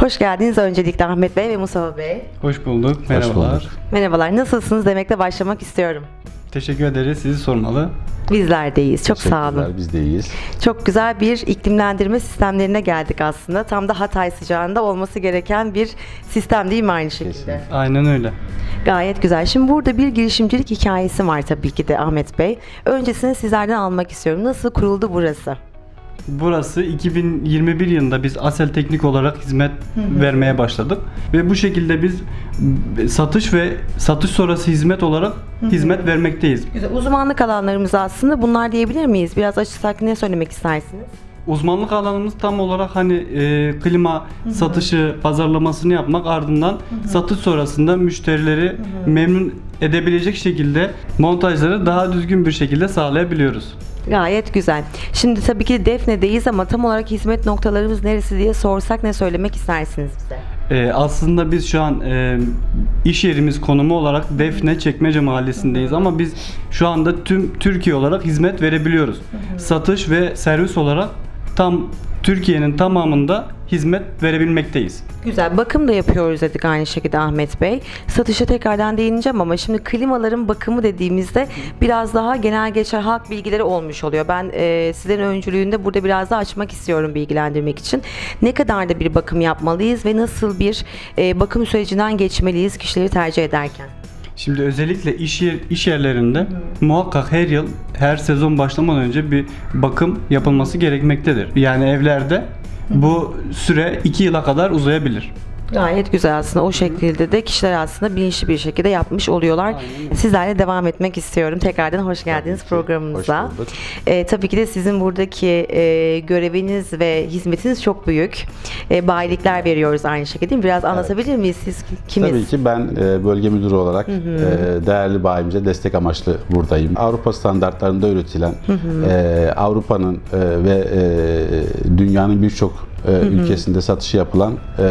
Hoş geldiniz öncelikle Ahmet Bey ve Mustafa Bey. Hoş bulduk. Merhabalar. bulduk. Merhabalar, nasılsınız demekle başlamak istiyorum. Teşekkür ederiz. Sizi sormalı. Bizler de iyiyiz. Çok sağ olun. Teşekkürler, Biz de iyiyiz. Çok güzel bir iklimlendirme sistemlerine geldik aslında. Tam da Hatay sıcağında olması gereken bir sistem değil mi aynı şekilde? Kesinlikle. Aynen öyle. Gayet güzel. Şimdi burada bir girişimcilik hikayesi var tabii ki de Ahmet Bey. Öncesini sizlerden almak istiyorum. Nasıl kuruldu burası? Burası 2021 yılında biz Asel Teknik olarak hizmet vermeye başladık. Ve bu şekilde biz satış ve satış sonrası hizmet olarak hizmet vermekteyiz. Güzel. Uzmanlık alanlarımız aslında bunlar diyebilir miyiz? Biraz açırsak ne söylemek istersiniz? Uzmanlık alanımız tam olarak hani e, klima satışı, pazarlamasını yapmak ardından satış sonrasında müşterileri memnun edebilecek şekilde montajları daha düzgün bir şekilde sağlayabiliyoruz. Gayet güzel. Şimdi tabii ki Defne'deyiz ama tam olarak hizmet noktalarımız neresi diye sorsak ne söylemek istersiniz bize? Ee, aslında biz şu an e, iş yerimiz konumu olarak Defne Çekmece Mahallesi'ndeyiz ama biz şu anda tüm Türkiye olarak hizmet verebiliyoruz. Satış ve servis olarak tam Türkiye'nin tamamında hizmet verebilmekteyiz. Güzel. Bakım da yapıyoruz dedik aynı şekilde Ahmet Bey. Satışa tekrardan değineceğim ama şimdi klimaların bakımı dediğimizde biraz daha genel geçer halk bilgileri olmuş oluyor. Ben e, sizlerin öncülüğünde burada biraz daha açmak istiyorum bilgilendirmek için. Ne kadar da bir bakım yapmalıyız ve nasıl bir e, bakım sürecinden geçmeliyiz kişileri tercih ederken? Şimdi özellikle iş yer, iş yerlerinde muhakkak her yıl her sezon başlamadan önce bir bakım yapılması gerekmektedir. Yani evlerde bu süre 2 yıla kadar uzayabilir. Gayet güzel aslında o şekilde de kişiler aslında bilinçli bir şekilde yapmış oluyorlar. Sizlerle devam etmek istiyorum. Tekrardan hoş geldiniz ki. programımıza. Hoş bulduk. Ee, tabii ki de sizin buradaki e, göreviniz ve hizmetiniz çok büyük. E, bayilikler veriyoruz aynı şekilde? Biraz anlatabilir miyiz siz kimiz? Tabii ki ben e, bölge müdürü olarak e, değerli bayimize destek amaçlı buradayım. Avrupa standartlarında üretilen e, Avrupa'nın e, ve e, dünyanın birçok e, ülkesinde satışı yapılan e,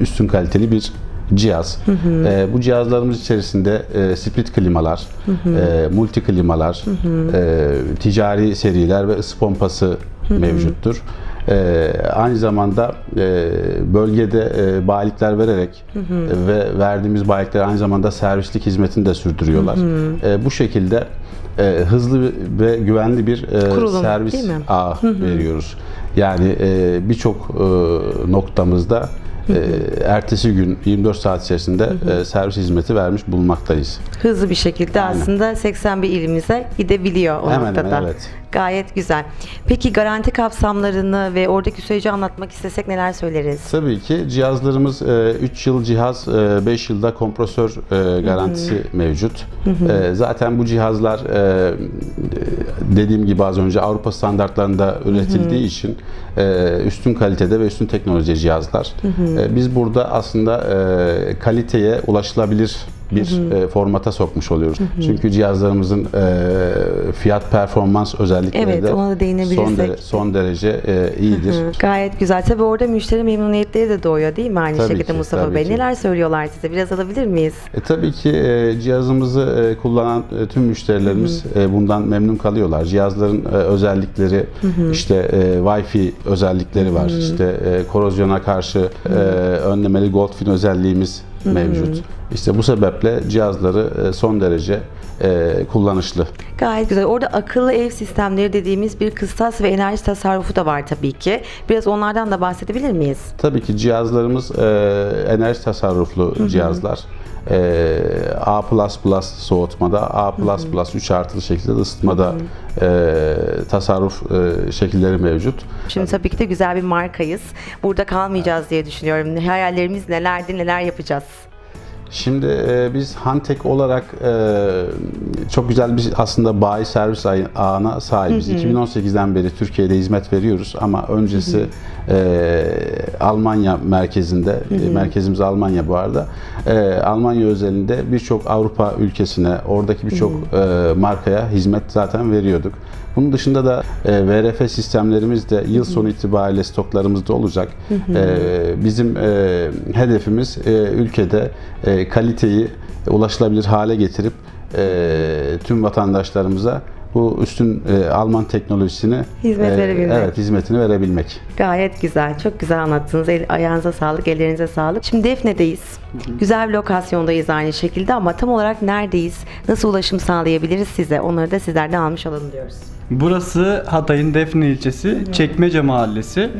üstün kaliteli bir cihaz. E, bu cihazlarımız içerisinde e, split klimalar, e, multi klimalar, e, ticari seriler ve ısı pompası mevcuttur. E, aynı zamanda e, bölgede e, bayilikler vererek e, ve verdiğimiz bayilikler aynı zamanda servislik hizmetini de sürdürüyorlar. E, bu şekilde e, hızlı ve güvenli bir e, Kurulum, servis değil mi? ağı veriyoruz. Yani e, birçok e, noktamızda e, ertesi gün 24 saat içerisinde e, servis hizmeti vermiş bulunmaktayız. Hızlı bir şekilde Aynen. aslında 81 ilimize gidebiliyor o Hemen hemen, noktada. evet. Gayet güzel. Peki garanti kapsamlarını ve oradaki süreci anlatmak istesek neler söyleriz? Tabii ki cihazlarımız 3 yıl cihaz, 5 yılda kompresör e, garantisi mevcut. E, Zaten bu cihazlar e, dediğim gibi az önce Avrupa standartlarında üretildiği için e, üstün kalitede ve üstün teknoloji cihazlar. E, Biz burada aslında e, kaliteye ulaşılabilir bir e, formata sokmuş oluyoruz. Çünkü cihazlarımızın e, fiyat performans özellikleri Evet, de ona da değinebilirsek. son, dere- son derece e, iyidir. Hı, Gayet güzel. Tabii orada müşteri memnuniyetleri de doğuyor değil mi aynı Tabii şekilde ki, Mustafa Bey? ki. Neler söylüyorlar size? Biraz alabilir miyiz? E, tabii ki e, cihazımızı e, kullanan e, tüm müşterilerimiz e, bundan memnun kalıyorlar. Cihazların e, özellikleri işte e, Wi-Fi özellikleri var. İşte e, korozyona karşı e, önlemeli Goldfin özelliğimiz mevcut. İşte bu sebeple cihazları e, son derece e, kullanışlı. Gayet güzel. Orada akıllı ev sistemleri dediğimiz bir kıstas ve enerji tasarrufu da var tabii ki. Biraz onlardan da bahsedebilir miyiz? Tabii ki cihazlarımız e, enerji tasarruflu cihazlar. E, A++ soğutmada, A++ 3 artılı şekilde de ısıtmada e, tasarruf e, şekilleri mevcut. Şimdi tabii ki de güzel bir markayız. Burada kalmayacağız diye düşünüyorum. Hayallerimiz nelerdi, neler yapacağız? Şimdi e, biz Hantek olarak e, çok güzel bir aslında bayi servis ağına sahibiz. 2018'den beri Türkiye'de hizmet veriyoruz ama öncesi e, Almanya merkezinde, e, merkezimiz Almanya bu arada. E, Almanya özelinde birçok Avrupa ülkesine, oradaki birçok e, markaya hizmet zaten veriyorduk. Bunun dışında da e, VRF sistemlerimiz de yıl sonu itibariyle stoklarımızda olacak. E, bizim e, hedefimiz e, ülkede e, kaliteyi ulaşılabilir hale getirip e, tüm vatandaşlarımıza bu üstün e, Alman teknolojisini Hizmet e, verebilmek. Evet, hizmetini verebilmek. Gayet güzel. Çok güzel anlattınız. El, ayağınıza sağlık, ellerinize sağlık. Şimdi Defne'deyiz. Güzel bir lokasyondayız aynı şekilde ama tam olarak neredeyiz? Nasıl ulaşım sağlayabiliriz size? Onları da sizlerden almış olalım diyoruz. Burası Hatay'ın Defne ilçesi, Çekmece Mahallesi.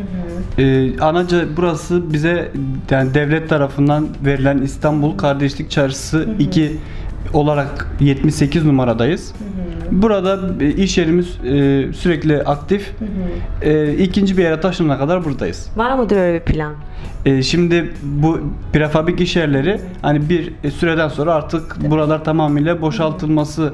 Ee, anaca burası bize yani devlet tarafından verilen İstanbul Kardeşlik Çarşısı 2 olarak 78 numaradayız. Burada e, iş yerimiz e, sürekli aktif. E, ikinci bir yere taşınana kadar buradayız. Var mıdır öyle bir plan? E, şimdi bu prefabrik iş yerleri hani bir süreden sonra artık buralar tamamıyla boşaltılması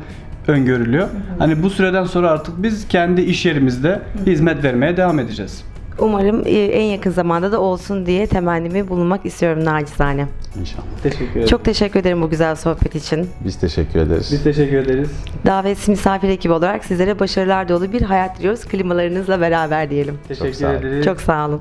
öngörülüyor. Hani bu süreden sonra artık biz kendi iş yerimizde hizmet vermeye devam edeceğiz. Umarım e, en yakın zamanda da olsun diye temennimi bulunmak istiyorum nacizane. İnşallah. Teşekkür ederim. Çok teşekkür ederim bu güzel sohbet için. Biz teşekkür ederiz. biz teşekkür ederiz. Davetsiz misafir ekibi olarak sizlere başarılar dolu bir hayat diliyoruz. Klimalarınızla beraber diyelim. Teşekkür olun. ederiz. Çok sağ olun.